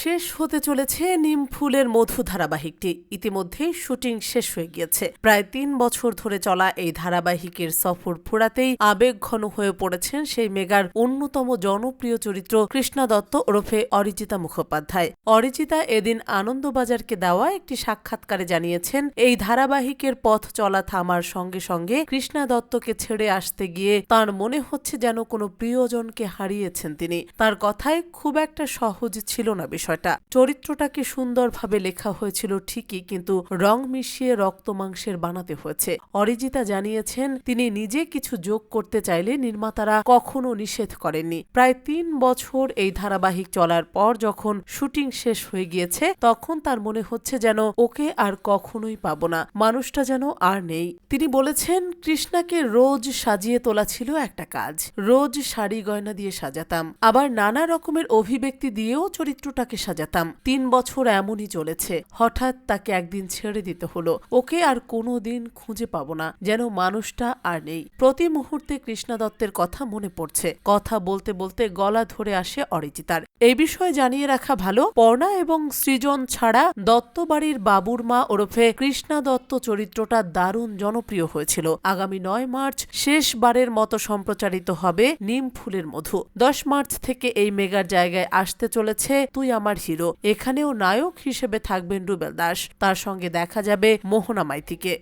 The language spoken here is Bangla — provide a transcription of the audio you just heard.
শেষ হতে চলেছে নিম ফুলের মধু ধারাবাহিকটি। ইতিমধ্যে শুটিং শেষ হয়ে গিয়েছে। প্রায় তিন বছর ধরে চলা এই ধারাবাহিকের সফর ফুরাতেই আবেগঘন হয়ে পড়েছেন সেই মেগার অন্যতম জনপ্রিয় চরিত্র কৃষ্ণা দত্ত ওরফে অরিজিতা মুখোপাধ্যায়। অরিজিতা এদিন আনন্দবাজারকে দেওয়া একটি সাক্ষাৎকারে জানিয়েছেন, এই ধারাবাহিকের পথ চলা থামার সঙ্গে সঙ্গে কৃষ্ণা দত্তকে ছেড়ে আসতে গিয়ে তার মনে হচ্ছে যেন কোনো প্রিয়জনকে হারিয়েছেন তিনি। তার কথায় খুব একটা সহজ ছিল না বিষয়টা। চরিত্রটাকে সুন্দরভাবে লেখা হয়েছিল ঠিকই, কিন্তু রং মিশিয়ে রক্ত মাংসের বানাতে হয়েছে। অরিজিতা জানিয়েছেন, তিনি নিজে কিছু যোগ করতে চাইলে নির্মাতারা কখনো নিষেধ করেননি। প্রায় তিন বছর এই ধারাবাহিক চলার পর যখন শুটিং শেষ হয়ে গিয়েছে, তখন তার মনে হচ্ছে যেন ওকে আর কখনোই পাবো না। মানুষটা যেন আর নেই। তিনি বলেছেন, কৃষ্ণাকে রোজ সাজিয়ে তোলা ছিল একটা কাজ। রোজ শাড়ি গয়না দিয়ে সাজাতাম। আবার নানা রকমের অভিব্যক্তি দিয়েও চরিত্রটাকে সাজাতাম। তিন বছর এমনই চলেছে। হঠাৎ তাকে একদিন ছেড়ে দিতে হলো। ওকে আর কোনো দিন খুঁজে পাবো না। যেন মানুষটা আর নেই। প্রতি মুহূর্তে কৃষ্ণা দত্তের কথা মনে পড়ছে। কথা বলতে বলতে গলা ধরে আসে অরিজিতার। এই বিষয়ে জানিয়ে রাখা ভালো, পর্ণা এবং সৃজন ছাড়া দত্ত বাড়ির বাবুর মা ওরফে কৃষ্ণা দত্ত চরিত্রটা দারুণ জনপ্রিয় হয়েছিল। আগামী নয় মার্চ শেষবারের মতো সম্প্রচারিত হবে নিম ফুলের মধু। দশ মার্চ থেকে এই মেগার জায়গায় আসতে চলেছে তুই আমার হিরো। এখানেও নায়ক হিসেবে থাকবেন রুবেল দাস। তার সঙ্গে দেখা যাবে মোহনা মাইতিকে।